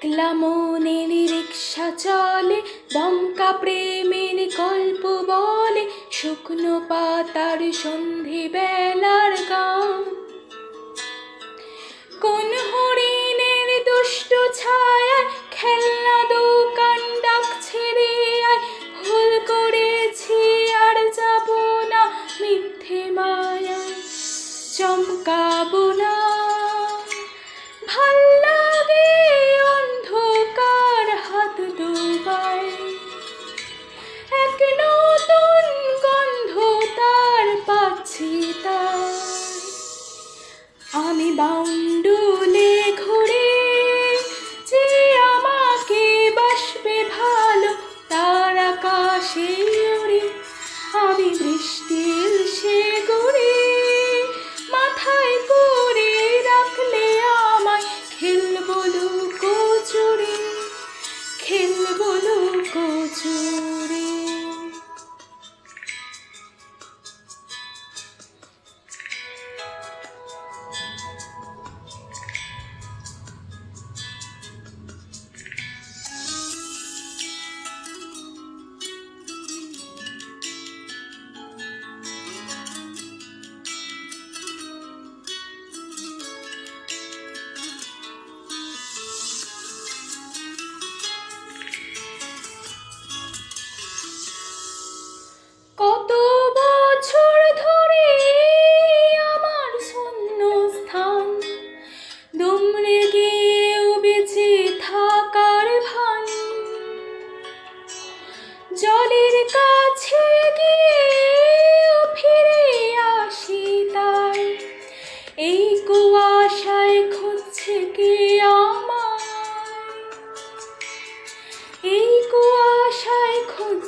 একলা মনের রিক্সা চলে, দমকা প্রেমের গল্প বলে, শুকনো পাতার সন্ধি বেলার গান। কোন হরিণের দুষ্ট ছায়া খেলনা দোকান ডাকছে রে আয়, ভুল করেছি আর যাব না মিথ্যে মায়ায়। চমকাবো না বাউন্ডুলে ঘুরে যে আমাকে বাসবে ভালো তার আকাশে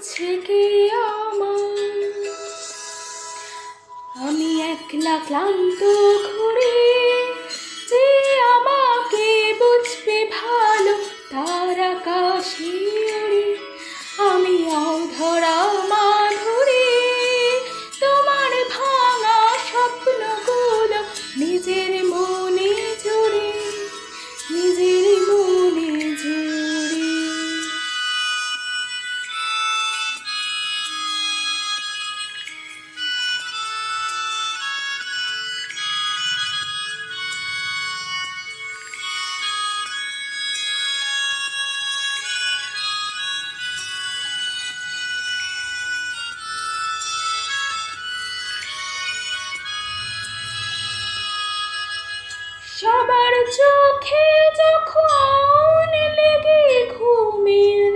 কুয়াশায় কি আমার আমি একলা ক্লান্ত ঘুরে সবার চোখে যখন লেগে ঘুমের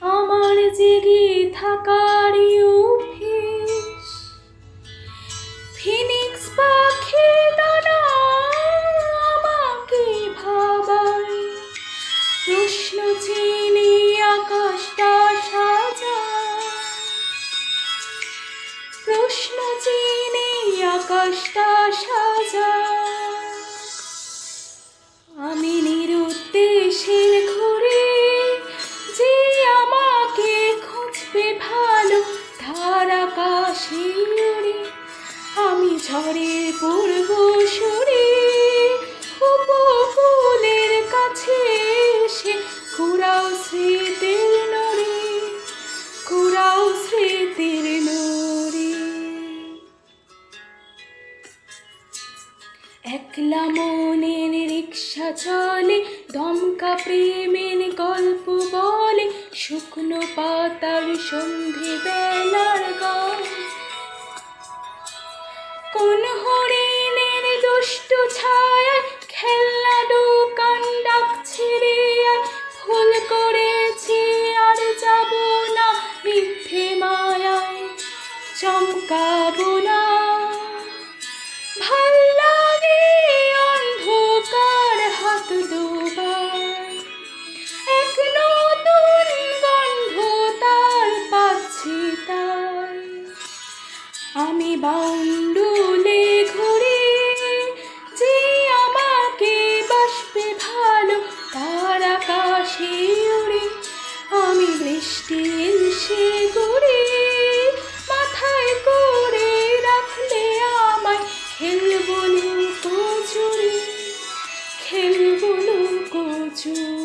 আমার জেগে থাকার অভ্যেস। ফিনিক্স পাখি দানা আমাকে প্রশ্ন চিনি সাজায়। নিরুদ্দেশের ঘুরে যে আমাকে খুঁজবে ভালো তার আকাশে আমি ঝড়ের পূর্ব সুরে, উপকূলের কাছে এসে কুড়াও স্মৃতির নড়ে কুড়াও স্মৃতির নড়ে। একলা মনের রিক্সা চলে দমকা প্রেমের গল্প বলে শুকনো পাতার সন্ধে বেলার গান কোন হরিণের দুষ্ট ছায়া খেলনা দোকান ডাকছে ভুল করেছি আর যাব না মিথ্যে মায়ায়। চমকাবো to